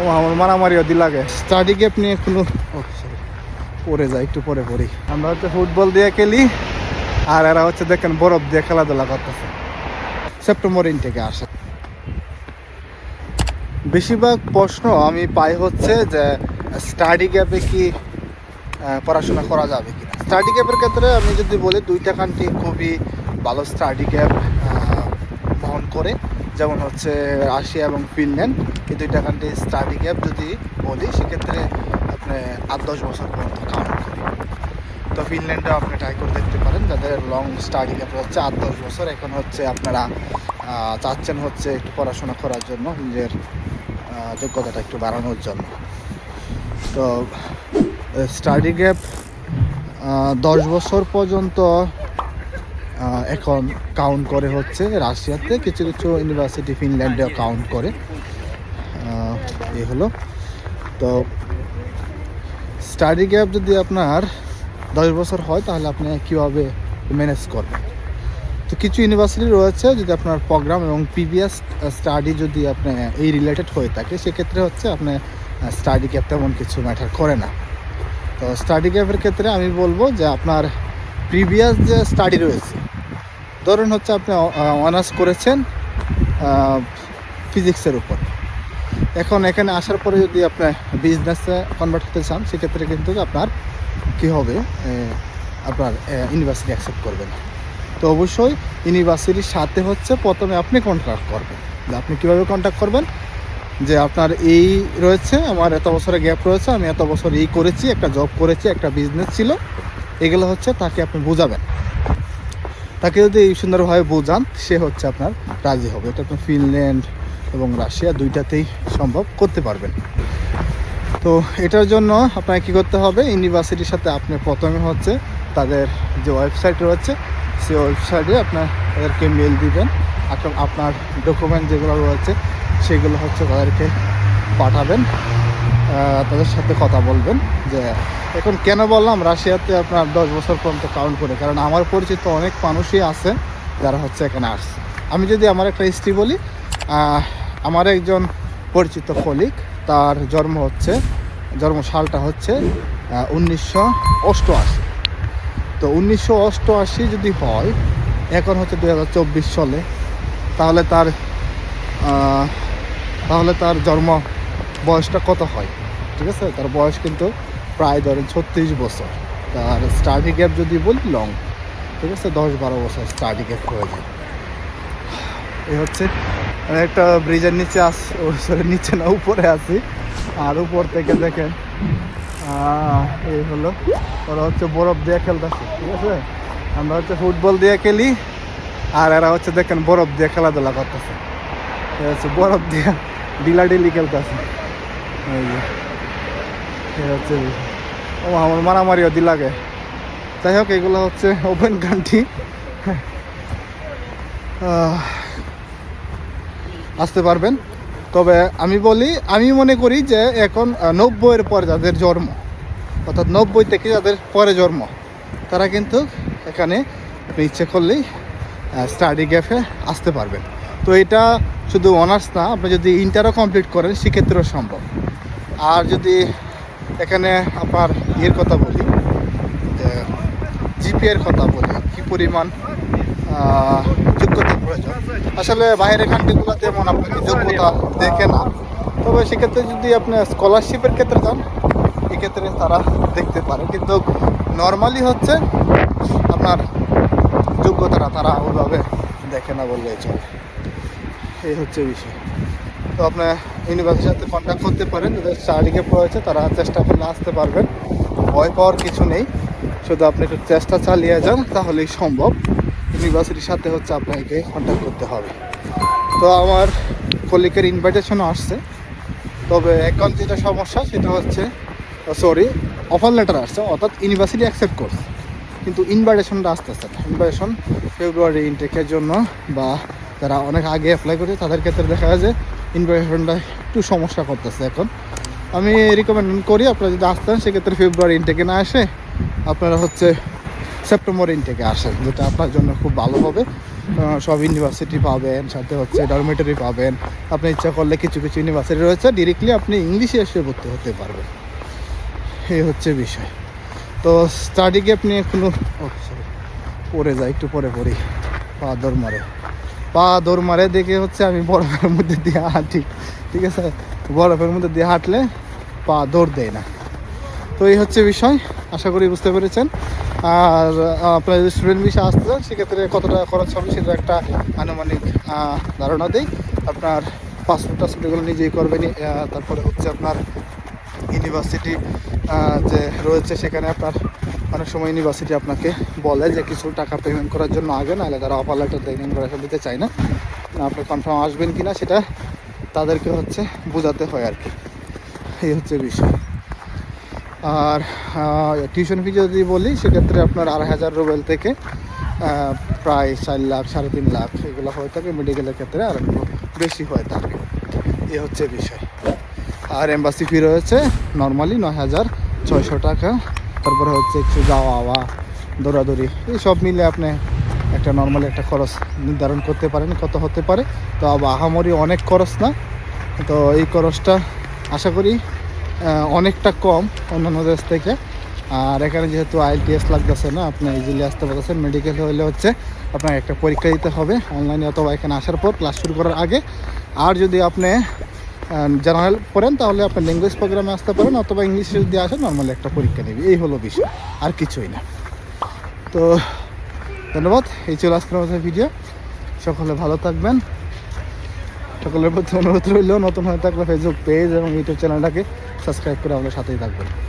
ও আমার মারামারিও দি লাগে। Study gap নিয়ে কোনো পরে যায় একটু পরে পড়ি। আমরা হচ্ছে ফুটবল দিয়ে খেলি আর এরা হচ্ছে দেখেন বরফ দিয়ে খেলাধুলা করতেছে। সেপ্টেম্বর ইনটেকে আসে। বেশিরভাগ প্রশ্ন আমি পাই হচ্ছে যে স্টাডি গ্যাপে কি পড়াশোনা করা যাবে কিনা? স্টাডি গ্যাপের ক্ষেত্রে আমি যদি বলি দুইটা কান্ট্রি খুবই ভালো স্টাডি গ্যাপ বহন করে। যেমন হচ্ছে রাশিয়া এবং ফিনল্যান্ড। এই দুইটা কান্ট্রি স্টাডি গ্যাপ যদি বলি, সেক্ষেত্রে আপনি আট দশ বছর পর্যন্ত কাউন্ট করি তো ফিনল্যান্ডে আপনি ট্রাই করে দেখতে পারেন, যাদের লং স্টাডি গ্যাপ হচ্ছে আট দশ বছর, এখন হচ্ছে আপনারা চাচ্ছেন হচ্ছে একটু পড়াশোনা করার জন্য, নিজের যোগ্যতাটা একটু বাড়ানোর জন্য। তো স্টাডি গ্যাপ দশ বছর পর্যন্ত এখন কাউন্ট করে হচ্ছে রাশিয়াতে। কিছু কিছু ইউনিভার্সিটি ফিনল্যান্ডেও কাউন্ট করে। এই হলো। তো স্টাডি গ্যাপ যদি আপনার দশ বছর হয়, তাহলে আপনি কীভাবে ম্যানেজ করবেন? তো কিছু ইউনিভার্সিটি রয়েছে যদি আপনার প্রোগ্রাম এবং প্রিভিয়াস স্টাডি যদি আপনি এই রিলেটেড হয়ে থাকে, সেক্ষেত্রে হচ্ছে আপনি স্টাডি গ্যাপ তেমন কিছু ম্যাটার করে না। তো স্টাডি গ্যাপের ক্ষেত্রে আমি বলব যে আপনার প্রিভিয়াস যে স্টাডি রয়েছে, ধরুন হচ্ছে আপনি অনার্স করেছেন ফিজিক্সের উপর। এখন এখানে আসার পরে যদি আপনার বিজনেসে কনভার্ট হতে চান, সেক্ষেত্রে কিন্তু আপনার কী হবে? আপনার ইউনিভার্সিটি অ্যাকসেপ্ট করবে না তো অবশ্যই ইউনিভার্সিটির সাথে হচ্ছে প্রথমে আপনি কন্ট্যাক্ট করবেন। আপনি কীভাবে কন্ট্যাক্ট করবেন? যে আপনার এই রয়েছে, আমার এত বছরের গ্যাপ রয়েছে, আমি এত বছর এই করেছি, একটা জব করেছি, একটা বিজনেস ছিল, এগুলো হচ্ছে তাকে আপনি বোঝাবেন। তাকে যদি এই সুন্দরভাবে বোঝান, সে হচ্ছে আপনার রাজি হবে। এটা আপনার ফিনল্যান্ড এবং রাশিয়া দুইটাতেই সম্ভব করতে পারবেন। তো এটার জন্য আপনাকে কী করতে হবে, ইউনিভার্সিটির সাথে আপনি প্রথমে হচ্ছে তাদের যে ওয়েবসাইট রয়েছে, সেই ওয়েবসাইটে আপনার তাদেরকে মেল দিবেন। আপনার আপনার ডকুমেন্ট যেগুলো রয়েছে, সেগুলো হচ্ছে তাদেরকে পাঠাবেন তাদের সাথে কথা বলবেন যে, এখন কেন বললাম রাশিয়াতে আপনার দশ বছর পর্যন্ত কাউন্ট করে? কারণ আমার পরিচিত অনেক মানুষই আছে যারা হচ্ছে এখানে আসছে। আমি যদি আমার একটা হিস্ট্রি বলি আমার একজন পরিচিত কলিগ তার জন্ম হচ্ছে জন্ম সালটা হচ্ছে উনিশশো অষ্টআশি। তো উনিশশো অষ্টআশি যদি হয়, এখন হচ্ছে দু হাজার চব্বিশ সালে, তাহলে তার তাহলে তার জন্ম বয়সটা কত হয়? ঠিক আছে? তার বয়স কিন্তু প্রায় ধরেন ছত্রিশ বছর। তার স্টাডি গ্যাপ যদি বলি লং ঠিক আছে? দশ বারো বছর স্টাডি গ্যাপ হয়ে যায়। এই হচ্ছে একটা ব্রিজের নিচে আস নিচে না, উপরে আছি। আর উপর থেকে দেখেন এই হলো, ওরা হচ্ছে বরফ দিয়ে খেলতেছে, ঠিক আছে? আমরা হচ্ছে ফুটবল দিয়ে খেলি, আর এরা হচ্ছে দেখেন বরফ দিয়ে খেলাধুলা করতেছে। ঠিক আছে বরফ দিয়ে ডিলাডিলি খেলতেছে। এই যে হচ্ছে বিষয়। ও আমার মারামারিও দি লাগে। যাই হোক, এগুলো হচ্ছে ওপেন কান্ট্রি আসতে পারবেন। তবে আমি বলি, আমি মনে করি যে এখন নব্বইয়ের পর যাদের জন্ম, অর্থাৎ নব্বই থেকে যাদের পরে জন্ম, তারা কিন্তু এখানে আপনি ইচ্ছে করলেই স্টাডি গ্যাপে আসতে পারবেন। তো এটা শুধু অনার্স না, আপনি যদি ইন্টারও কমপ্লিট করেন, সেক্ষেত্রেও সম্ভব। আর যদি এখানে আপনার ইয়ের কথা বলি জিপিএর কথা বলি, কী পরিমাণ প্রয়োজন আসলে বাইরের কান্ট্রিগুলো তেমন আপনাকে যোগ্যতা দেখে না। তবে সেক্ষেত্রে যদি আপনি স্কলারশিপের ক্ষেত্রে যান, এক্ষেত্রে তারা দেখতে পারে। কিন্তু নর্মালি হচ্ছে আপনার যোগ্যতাটা তারা ওইভাবে দেখে না বললেই চলে। এই হচ্ছে বিষয়। তো আপনার ইউনিভার্সিটির সাথে কন্ট্যাক্ট করতে পারেন। যাদের স্টাডিকে রয়েছে তারা চেষ্টা করলে আসতে পারবেন। ভয় পাওয়ার কিছু নেই। শুধু আপনি একটু চেষ্টা চালিয়ে যান, তাহলেই সম্ভব। ইউনিভার্সিটির সাথে হচ্ছে আপনাকে কন্ট্যাক্ট করতে হবে। তো আমার কলিকের ইনভাইটেশনও আসছে। তবে এখন যেটা সমস্যা, সেটা হচ্ছে সরি অফার লেটার আসছে, অর্থাৎ ইউনিভার্সিটি অ্যাকসেপ্ট করছে। কিন্তু ইনভাইটেশনটা আসতেছে না। ইনভাইটেশন ফেব্রুয়ারি ইনটেকের জন্য বা যারা অনেক আগে অ্যাপ্লাই করে তাদের ক্ষেত্রে দেখা যায় যে ইনভাইটেশনটা একটু সমস্যা করতেছে এখন। আমি রিকমেন্ড করি, আপনারা যদি আসতেন, সেক্ষেত্রে ফেব্রুয়ারি ইনটেকে না আসে আপনারা হচ্ছে সেপ্টেম্বর ইনটেকে আসেন যেটা আপনার জন্য খুব ভালো হবে। সব ইউনিভার্সিটি পাবেন, সাথে হচ্ছে ডরমেটরি পাবেন। আপনি ইচ্ছা করলে কিছু কিছু ইউনিভার্সিটি রয়েছে ডিরেক্টলি আপনি ইংলিশে এসে ভর্তি হতে পারবেন। এই হচ্ছে বিষয়। তো স্টাডিকে আপনি এখনও ও সরি পরে যাই, একটু পরে পড়ি। পা দৌড় মারে। পা দৌড় মারে দেখে হচ্ছে আমি বরফের মধ্যে দিয়ে হাঁটি। ঠিক আছে? বরফের মধ্যে দিয়ে হাঁটলে পা দৌড় দেয় না। তো এই হচ্ছে বিষয়। আশা করি বুঝতে পেরেছেন। আর আপনার যদি স্টুডেন্ট বিষয় আসতে চান, সেক্ষেত্রে কত টাকা খরচ হবে সেটা একটা আনুমানিক ধারণা দিই। আপনার পাসপোর্ট টাসপোর্ট এগুলো নিজেই করবেন তারপরে হচ্ছে আপনার ইউনিভার্সিটি যে রয়েছে সেখানে আপনার অনেক সময় ইউনিভার্সিটি আপনাকে বলে যে কিছু টাকা পেমেন্ট করার জন্য আগে, নাহলে তারা অফার লেটার দেয় ইনভার্সিটি দিতে চায় না। আপনি কনফার্ম আসবেন কি না সেটা তাদেরকে হচ্ছে বোঝাতে হয় আর কি। এই হচ্ছে বিষয়। আর টিউশন ফি যদি বলি, সেক্ষেত্রে আপনার আড়াই হাজার রুবেল থেকে প্রায় চার লাখ, সাড়ে তিন লাখ এগুলো হয়ে থাকে মেডিকেলের ক্ষেত্রে, আর একটু বেশি হয়ে থাকে এ হচ্ছে বিষয়। আর এম্বাসি ফি রয়েছে নর্মালি নয় হাজার ছয়শো টাকা। তারপরে হচ্ছে একটু যাওয়া আওয়া, দৌড়াদৌড়ি, এই সব মিলে আপনি একটা নর্মালি একটা খরচ নির্ধারণ করতে পারেন, কত হতে পারে। তো আবার আহামরি অনেক খরচ না। তো এই খরচটা আশা করি অনেকটা কম অন্যান্য দেশ থেকে। আর এখানে যেহেতু আইটিএস লাগতেছে না, আপনি ইজিলি আসতে পারতেছেন। মেডিকেল হলে হচ্ছে আপনাকে একটা পরীক্ষা দিতে হবে অনলাইনে অথবা এখানে আসার পর ক্লাস শুরু করার আগে। আর যদি আপনি জেনারেল পড়েন, তাহলে আপনি ল্যাঙ্গুয়েজ প্রোগ্রামে আসতে পারেন অথবা ইংলিশে যদি আসেন নর্মালি একটা পরীক্ষা নেবে। এই হলো বিষয়, আর কিছুই না। তো, ধন্যবাদ। এই ছিল আজকের মতো ভিডিও সকলে ভালো থাকবেন। সকলের প্রতি অনুরোধ রইল, নতুন হয়ে থাকলে ফেসবুক পেজ এবং ইউটিউব চ্যানেলটাকে সাবস্ক্রাইব করে আমাদের সাথেই থাকবেন।